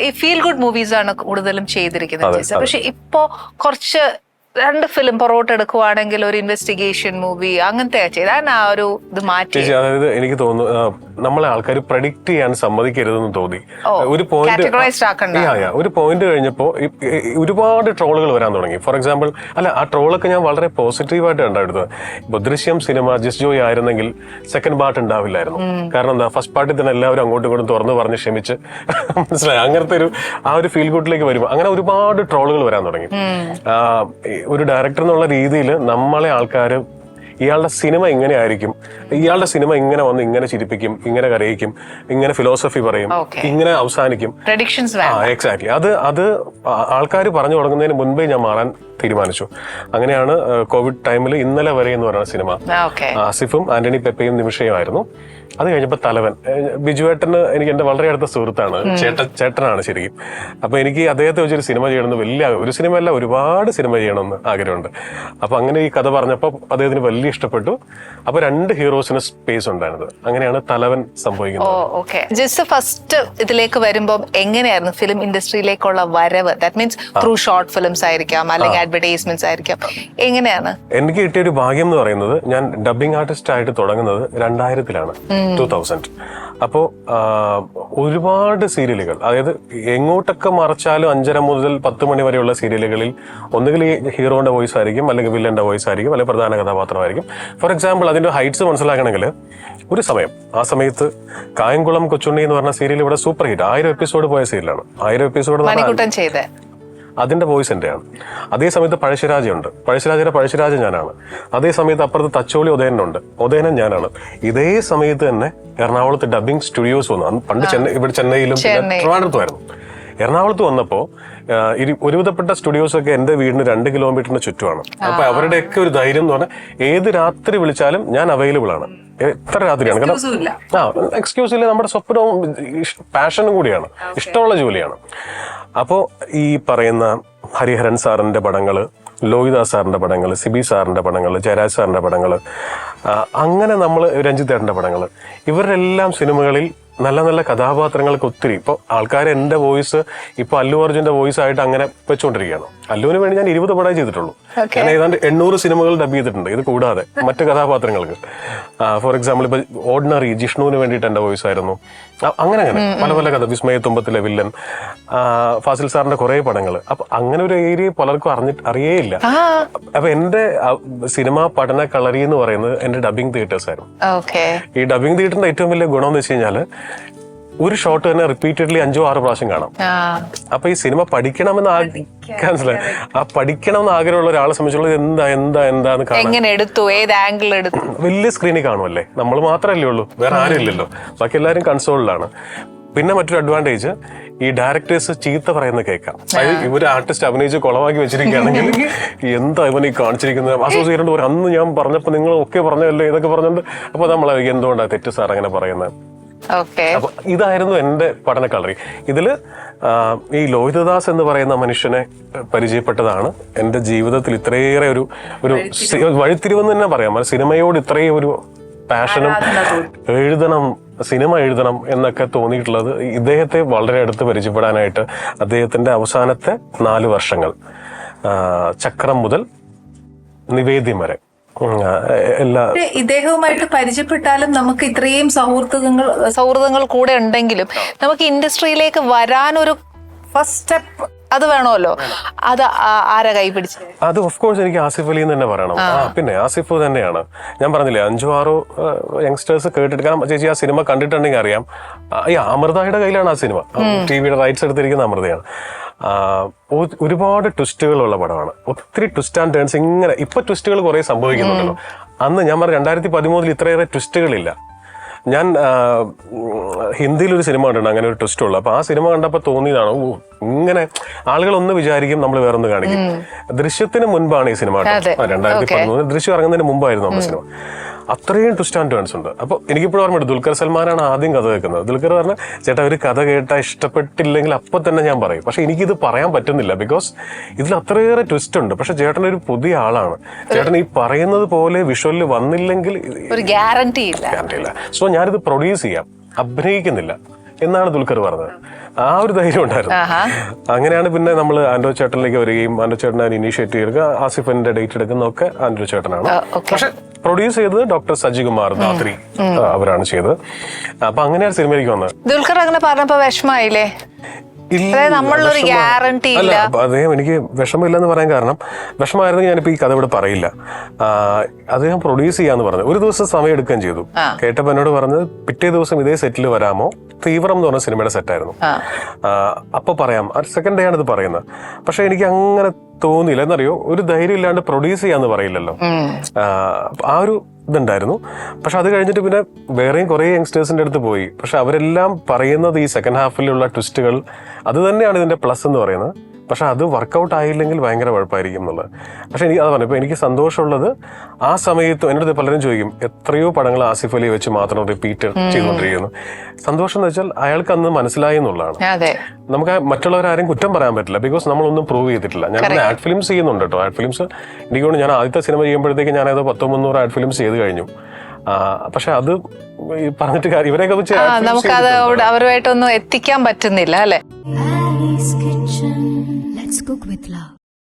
ഈ feel good movies ആണ് കൂടുതലും ചെയ്തിരിക്കുന്നത്. പക്ഷെ ഇപ്പോ കുറച്ച് രണ്ട് ഫിലിം പൊറോട്ട് എടുക്കുവാണെങ്കിൽ ഒരു ഇൻവെസ്റ്റിഗേഷൻ മൂവി അങ്ങനത്തെ ചെയ്താൽ ആ ഒരു ഇത് മാറ്റി. ചേച്ചി അതായത് എനിക്ക് തോന്നുന്നു നമ്മളെ ആൾക്കാർ പ്രഡിക്റ്റ് ചെയ്യാൻ സമ്മതിക്കരുതെന്ന് തോന്നി. ഒരു പോയിന്റ്. ഒരു പോയിന്റ് കഴിഞ്ഞപ്പോ ഈ- ഈ- ഒരുപാട് ട്രോളുകൾ വരാൻ തുടങ്ങി. ഫോർ എക്സാമ്പിൾ അല്ല ആ ട്രോളൊക്കെ ഞാൻ വളരെ പോസിറ്റീവായിട്ട് കണ്ടെടുത്തത്. ഇപ്പൊ ദൃശ്യം സിനിമ ജസ്റ്റ് ജോയ് ആയിരുന്നെങ്കിൽ സെക്കൻഡ് പാർട്ട് ഉണ്ടാവില്ലായിരുന്നു. കാരണം എന്താ ഫസ്റ്റ് പാർട്ടിൽ തന്നെ എല്ലാവരും അങ്ങോട്ടും ഇങ്ങോട്ടും തുറന്നു പറഞ്ഞ് ക്ഷമിച്ച്. മനസ്സിലായി? അങ്ങനത്തെ ഒരു ആ ഒരു ഫീൽ ഗുഡിലേക്ക് വരുമ്പോൾ അങ്ങനെ ഒരുപാട് ട്രോളുകൾ വരാൻ തുടങ്ങി. ഒരു ഡയറക്ടർ എന്നുള്ള രീതിയിൽ നമ്മളെ ആൾക്കാർ ഇയാളുടെ സിനിമ ഇങ്ങനെ ആയിരിക്കും. ഇയാളുടെ സിനിമ ഇങ്ങനെ വന്ന് ഇങ്ങനെ ചിരിപ്പിക്കും ഇങ്ങനെ കരയിക്കും ഇങ്ങനെ ഫിലോസഫി പറയും ഇങ്ങനെ അവസാനിക്കും. എക്സാക്ട്ലി അത് അത് ആൾക്കാർ പറഞ്ഞു തുടങ്ങുന്നതിന് മുൻപേ ഞാൻ മാറാൻ തീരുമാനിച്ചു. അങ്ങനെയാണ് കോവിഡ് ടൈമിൽ ഇന്നലെ വരെ എന്ന് പറയുന്ന സിനിമ ആസിഫും ആന്റണി പെപ്പയും നിമിഷയുമായിരുന്നു. അത് കഴിഞ്ഞപ്പോൾ തലവൻ. ബിജുവേട്ടന് എനിക്ക് എന്റെ വളരെ അടുത്ത സുഹൃത്താണ്. ചേട്ടൻ ചേട്ടനാണ് ശരിക്കും. അപ്പൊ എനിക്ക് അദ്ദേഹത്തെ വെച്ചൊരു സിനിമ ചെയ്യണമെന്ന് വലിയ ഒരു സിനിമ അല്ല ഒരുപാട് സിനിമ ചെയ്യണമെന്ന് ആഗ്രഹമുണ്ട്. അപ്പൊ അങ്ങനെ ഈ കഥ പറഞ്ഞപ്പോൾ അദ്ദേഹത്തിന് വലിയ ഇഷ്ടപ്പെട്ടു. അപ്പൊ രണ്ട് ഹീറോസിന് സ്പേസ് ഉണ്ടായിരുന്നത്. അങ്ങനെയാണ് തലവൻ സംഭവിക്കുന്നത്. ഓക്കെ. ജസ്റ്റ് ഫസ്റ്റ് ഇതിലേക്ക് വരുമ്പോൾ എങ്ങനെയായിരുന്നു ഫിലിം ഇൻഡസ്ട്രിയിലേക്കുള്ള വരവ്? That means through short films ആയിരിക്കാം അല്ലെങ്കിൽ അഡ്വർടൈസ്മെന്റ്സ് ആയിരിക്കാം. എങ്ങനെയാണ്? എനിക്ക് കിട്ടിയ ഒരു ഭാഗ്യം എന്ന് പറയുന്നത് ഞാൻ ഡബിംഗ് ആർട്ടിസ്റ്റ് ആയിട്ട് തുടങ്ങുന്നത് രണ്ടായിരത്തിലാണ്. ടൂ തൗസൻഡ് അപ്പോൾ ഒരുപാട് സീരിയലുകൾ. അതായത് എങ്ങോട്ടൊക്കെ മറച്ചാലും അഞ്ചര മുതൽ പത്ത് മണി വരെയുള്ള സീരിയലുകളിൽ ഒന്നുകിൽ ഈ ഹീറോന്റെ വോയിസ് ആയിരിക്കും അല്ലെങ്കിൽ വില്ലന്റെ വോയിസ് ആയിരിക്കും അല്ലെങ്കിൽ പ്രധാന കഥാപാത്രമായിരിക്കും. ഫോർ എക്സാമ്പിൾ അതിന്റെ ഹൈറ്റ്സ് മനസ്സിലാക്കണമെങ്കിൽ ഒരു സമയം. ആ സമയത്ത് കായംകുളം കൊച്ചുണ്ണി എന്ന് പറഞ്ഞ സീരിയൽ ഇവിടെ സൂപ്പർ ഹിറ്റ് ആയിരം എപ്പിസോഡ് പോയ സീരിയലാണ്. ആയിരം എപ്പിസോഡ് അതിന്റെ വോയിസ് എന്റെയാണ്. അതേ സമയത്ത് പഴശ്ശിരാജയുണ്ട്. പഴശ്ശിരാജയുടെ പഴശ്ശിരാജ ഞാനാണ്. അതേ സമയത്ത് അപ്പുറത്ത് തച്ചോളി ഉദയനുണ്ട്. ഉദയനൻ ഞാനാണ്. ഇതേ സമയത്ത് തന്നെ എറണാകുളത്ത് ഡബിങ് സ്റ്റുഡിയോസ് വന്നു. പണ്ട് ചെന്നൈ ഇവിടെ ചെന്നൈയിലും. ട്രിവാൻഡ്രത്തുമായിരുന്നു. എറണാകുളത്ത് വന്നപ്പോൾ ഒരുവിധപ്പെട്ട സ്റ്റുഡിയോസ് ഒക്കെ എന്റെ വീടിന് രണ്ട് കിലോമീറ്ററിന് ചുറ്റുമാണ്. അപ്പോൾ അവരുടെയൊക്കെ ഒരു ധൈര്യം എന്ന് പറഞ്ഞാൽ ഏത് രാത്രി വിളിച്ചാലും ഞാൻ അവൈലബിൾ ആണ്. എത്ര രാത്രിയാണ്. കാരണം ആ എക്സ്ക്യൂസ് ഇല്ല. നമ്മുടെ സ്വപ്നവും പാഷനും കൂടിയാണ്. ഇഷ്ടമുള്ള ജോലിയാണ്. അപ്പോൾ ഈ പറയുന്ന ഹരിഹരൻ സാറിന്റെ പടങ്ങൾ ലോഹിദാസ് സാറിന്റെ പടങ്ങൾ സിബി സാറിന്റെ പടങ്ങൾ ജയരാജ് സാറിന്റെ പടങ്ങൾ അങ്ങനെ നമ്മൾ രഞ്ജിത്തേട്ടന്റെ പടങ്ങൾ ഇവരുടെ എല്ലാം സിനിമകളിൽ നല്ല നല്ല കഥാപാത്രങ്ങൾക്ക് ഒത്തിരി. ഇപ്പോൾ ആൾക്കാർ എന്റെ വോയിസ് ഇപ്പോൾ അല്ലു അർജുന്റെ വോയിസ് ആയിട്ട് അങ്ങനെ വെച്ചുകൊണ്ടിരിക്കുകയാണ് അല്ലുവിന് വേണ്ടി ഞാൻ ഇരുപത് പടം ചെയ്തിട്ടുള്ളൂ. ഞാൻ ഏതാണ്ട് എണ്ണൂറ് സിനിമകൾ ഡബ് ചെയ്തിട്ടുണ്ട്. ഇത് കൂടാതെ മറ്റു കഥാപാത്രങ്ങൾക്ക്. ഫോർ എക്സാമ്പിൾ ഇപ്പൊ ഓർഡിനറി ജിഷ്ണുവിന് വേണ്ടിയിട്ട് എന്റെ വോയിസ് ആയിരുന്നു. അങ്ങനെ അങ്ങനെ. പല പല കഥ. വിസ്മയ തുമ്പത്തിലെ വില്ലൻ. ഫാസിൽ സാറിന്റെ കുറെ പടങ്ങൾ. അപ്പൊ അങ്ങനെ ഒരു ഏരിയ പലർക്കും അറിഞ്ഞിട്ട് അറിയേയില്ല. അപ്പൊ എന്റെ ആ, സിനിമ പഠന കളരി എന്ന് പറയുന്നത് എന്റെ ഡബിങ് തിയേറ്റേഴ്സ് ആയിരുന്നു ഈ ഡബിങ് തിയേറ്ററിന്റെ ഏറ്റവും വലിയ ഗുണം എന്ന് വെച്ച് കഴിഞ്ഞാൽ ഒരു ഷോട്ട് തന്നെ റിപ്പീറ്റഡ്ലി അഞ്ചോ ആറോ പ്രാവശ്യം കാണാം. അപ്പൊ ഈ സിനിമ പഠിക്കണമെന്ന് മനസ്സിലായി ആ പഠിക്കണമെന്ന് ആഗ്രഹമുള്ള ഒരാളെ സംബന്ധിച്ചുള്ളത് എന്താ എന്താ എന്താന്ന് കാണാം. എങ്ങനെ എടുത്തു? ഏത് ആംഗിൾ എടുത്തു? വലിയ സ്ക്രീനിൽ കാണുമല്ലേ? നമ്മൾ മാത്രമല്ലേ ഉള്ളൂ. വേറെ ആരും ഇല്ലല്ലോ. ബാക്കി എല്ലാവരും കൺസോളിലാണ് പിന്നെ മറ്റൊരു അഡ്വാന്റേജ് ഈ ഡയറക്ടേഴ്സ് ചീത്ത പറയുന്ന കേൾക്കാം. ഇവർ ഇവർ ആർട്ടിസ്റ്റ് അഭിനയിച്ച് കുളമാക്കി വെച്ചിരിക്കുകയാണെങ്കിൽ എന്താ ഇവൻ ഈ കാണിച്ചിരിക്കുന്നത്? അസോസിയേറ്റ് അന്ന് ഞാൻ പറഞ്ഞപ്പോൾ നിങ്ങൾ ഒക്കെ പറഞ്ഞല്ലേ ഇതൊക്കെ പറഞ്ഞിട്ട് അപ്പോൾ നമ്മൾ എന്തുകൊണ്ടാണ് തെറ്റ് സാർ അങ്ങനെ പറയുന്നത്? അപ്പൊ ഇതായിരുന്നു എന്റെ പഠന കളറി. ഇതിൽ ഈ ലോഹിതദാസ് എന്ന് പറയുന്ന മനുഷ്യനെ പരിചയപ്പെട്ടതാണ്. എന്റെ ജീവിതത്തിൽ ഇത്രയേറെ ഒരു ഒരു വഴിത്തിരിവെന്ന് തന്നെ പറയാം. സിനിമയോട് ഇത്രയും ഒരു പാഷനും എഴുതണം സിനിമ എഴുതണം എന്നൊക്കെ തോന്നിയിട്ടുള്ളത് ഇദ്ദേഹത്തെ വളരെ അടുത്ത് പരിചയപ്പെടാനായിട്ട് അദ്ദേഹത്തിന്റെ അവസാനത്തെ നാല് വർഷങ്ങൾ ചക്രം മുതൽ നിവേദ്യം വരെ. എല്ലാ ഇദ്ദേഹവുമായിട്ട് പരിചയപ്പെട്ടാലും നമുക്ക് ഇത്രയും സൗഹൃദങ്ങൾ സൗഹൃദങ്ങൾ കൂടെ ഉണ്ടെങ്കിലും നമുക്ക് ഇൻഡസ്ട്രിയിലേക്ക് വരാനൊരു ഫസ്റ്റ് സ്റ്റെപ്പ് അത് വേണമല്ലോ. അത് ആരാ കൈ പിടിച്ചത് അത് ഓഫ് കോഴ്സ് എനിക്ക് ആസിഫ് അലി തന്നെ പറയണം. പിന്നെ ആസിഫ് തന്നെയാണ്. ഞാൻ പറഞ്ഞില്ലേ അഞ്ചോ ആറോ യങ്സ്റ്റേഴ്സ് കേട്ടിട്ട് കാരണം ചേച്ചി ആ സിനിമ കണ്ടിട്ടുണ്ടെങ്കിൽ അറിയാം. ഈ അമൃതയുടെ കയ്യിലാണ് ആ സിനിമ. ടി വിയുടെ റൈറ്റ്സ് എടുത്തിരിക്കുന്ന അമൃതയാണ്. ഒരുപാട് ട്വിസ്റ്റുകളുള്ള പടമാണ്. ഒത്തിരി ട്വിസ്റ്റ് ആൻഡ് ടേൺസ് ഇങ്ങനെ ഇപ്പൊ ട്വിസ്റ്റുകൾ കുറെ സംഭവിക്കുന്നുണ്ടല്ലോ. അന്ന് ഞാൻ പറഞ്ഞു രണ്ടായിരത്തി പതിമൂന്നിൽ ഇത്രയേറെ ട്വിസ്റ്റുകളില്ല ഞാൻ ഹിന്ദിയിൽ ഒരു സിനിമ കണ്ടിട്ടുണ്ട്. അങ്ങനെ ഒരു ട്വിസ്റ്റ് ഉള്ളു. അപ്പൊ ആ സിനിമ കണ്ടപ്പോൾ തോന്നിയതാണ് ഓ ഇങ്ങനെ ആളുകൾ ഒന്ന് വിചാരിക്കും നമ്മൾ വേറൊന്ന് കാണിക്കും. ദൃശ്യത്തിന് മുൻപാണ് ഈ സിനിമ. രണ്ടായിരത്തി. പതിമൂന്ന് ദൃശ്യം ഇറങ്ങുന്നതിന് മുമ്പായിരുന്നു നമ്മുടെ സിനിമ. അത്രയും ട്വിസ്റ്റ് ആൻഡ് ടേൺസ് ഉണ്ട്. അപ്പോൾ എനിക്കിപ്പോഴും ഓർമ്മയുണ്ട് ദുൽഖർ സൽമാനാണ് ആദ്യം കഥ കേൾക്കുന്നത് ദുൽഖർ പറഞ്ഞ ചേട്ടാ ഒരു കഥ കേട്ടാൽ ഇഷ്ടപ്പെട്ടില്ലെങ്കിൽ അപ്പൊ തന്നെ ഞാൻ പറയും. പക്ഷെ എനിക്കിത് പറയാൻ പറ്റുന്നില്ല ബിക്കോസ് ഇതിൽ അത്രയേറെ ട്വിസ്റ്റ് ഉണ്ട്. പക്ഷേ ചേട്ടൻ ഒരു പുതിയ ആളാണ്. ചേട്ടൻ ഈ പറയുന്നത് പോലെ വിഷ്വലിൽ വന്നില്ലെങ്കിൽ ഗ്യാരണ്ടി ഇല്ല. സോ ഞാനിത് പ്രൊഡ്യൂസ് ചെയ്യാം. അഭിനയിക്കുന്നില്ല. എന്നാണ് ദുൽഖർ പറഞ്ഞത്. ആ ഒരു ധൈര്യം ഉണ്ടായിരുന്നു. അങ്ങനെയാണ് പിന്നെ നമ്മൾ ആൻഡ്രോ ചേട്ടനിലേക്ക് വരികയും ആൻഡ്രോ ചേട്ടൻ അതിന് ഇനീഷ്യേറ്റ് ചെയ്യുക. ആസിഫിന്റെ ഡേറ്റ് എടുക്കുന്നതൊക്കെ ആൻഡ്രോ ചേട്ടനാണ്. പക്ഷെ പ്രൊഡ്യൂസ് ചെയ്തത് ഡോക്ടർ സജികുമാർ ദാത്രി അവരാണ് ചെയ്തത്. അപ്പൊ അങ്ങനെയാണ് സിനിമയിലേക്ക് വന്നത്. ദുൽഖർ അങ്ങനെ പറഞ്ഞപ്പോ വിഷമായില്ലേ? അല്ല, അദ്ദേഹം എനിക്ക് വിഷമമില്ലെന്ന് പറയാൻ കാരണം വിഷമായിരുന്നെങ്കിൽ ഞാനിപ്പോ ഈ കഥ ഇവിടെ പറയില്ല. അദ്ദേഹം പ്രൊഡ്യൂസ് ചെയ്യാന്ന് പറഞ്ഞു. ഒരു ദിവസം സമയം എടുക്കുകയും ചെയ്തു. കേട്ടപ്പോ എന്നോട് പറഞ്ഞത് പിറ്റേ ദിവസം ഇതേ സെറ്റിൽ വരാമോ? തീവ്രം എന്ന് പറഞ്ഞ സിനിമയുടെ സെറ്റായിരുന്നു. അപ്പൊ പറയാം. സെക്കൻഡ് ഡേ ആണ് ഇത് പറയുന്നത്. പക്ഷെ എനിക്ക് അങ്ങനെ തോന്നിയില്ല എന്നറിയോ ഒരു ധൈര്യം ഇല്ലാണ്ട് പ്രൊഡ്യൂസ് ചെയ്യാന്ന് പറയില്ലല്ലോ. ആ, ഒരു ഇതുണ്ടായിരുന്നു. പക്ഷെ അത് കഴിഞ്ഞിട്ട് പിന്നെ വേറെയും കുറെ യങ്സ്റ്റേഴ്സിന്റെ അടുത്ത് പോയി. പക്ഷെ അവരെല്ലാം പറയുന്നത് ഈ സെക്കൻഡ് ഹാഫിലുള്ള ട്വിസ്റ്റുകൾ അത് തന്നെയാണ് ഇതിന്റെ പ്ലസ് എന്ന് പറയുന്നത്. പക്ഷെ അത് വർക്കൗട്ട് ആയില്ലെങ്കിൽ ഭയങ്കര കുഴപ്പമായിരിക്കും എന്നുള്ളത്. പക്ഷേ എനിക്ക് അത് പറഞ്ഞു ഇപ്പോൾ എനിക്ക് സന്തോഷമുള്ളത് ആ സമയത്ത് എന്റെ അടുത്ത് പലരും ചോദിക്കും എത്രയോ പടങ്ങൾ ആസിഫ് അലി വെച്ച് മാത്രം റിപ്പീറ്റ് ചെയ്തുകൊണ്ടിരിക്കുന്നു. സന്തോഷം എന്ന് വെച്ചാൽ അയാൾക്ക് അന്ന് മനസ്സിലായി എന്നുള്ളതാണ്. അതെ. നമുക്ക് മറ്റുള്ളവരാരും കുറ്റം പറയാൻ പറ്റില്ല ബിക്കോസ് നമ്മളൊന്നും പ്രൂവ് ചെയ്തിട്ടില്ല. ഞാൻ ആഡ് ഫിലിംസ് ചെയ്യുന്നുണ്ട് കേട്ടോ ആഡ് ഫിലിംസ് എനിക്ക് തോന്നുന്നു ഞാൻ ആദ്യത്തെ സിനിമ ചെയ്യുമ്പോഴത്തേക്ക് ഞാൻ ഏതോ പത്തോ മുന്നൂറ് ആഡ് ഫിലിംസ് ചെയ്ത് കഴിഞ്ഞു. പക്ഷെ അത് ഈ പറഞ്ഞിട്ട് കാര്യം ഇവരെയൊക്കെ films നമുക്കത് അവരുമായിട്ടൊന്നും എത്തിക്കാൻ പറ്റുന്നില്ല അല്ലെ. Cook with love.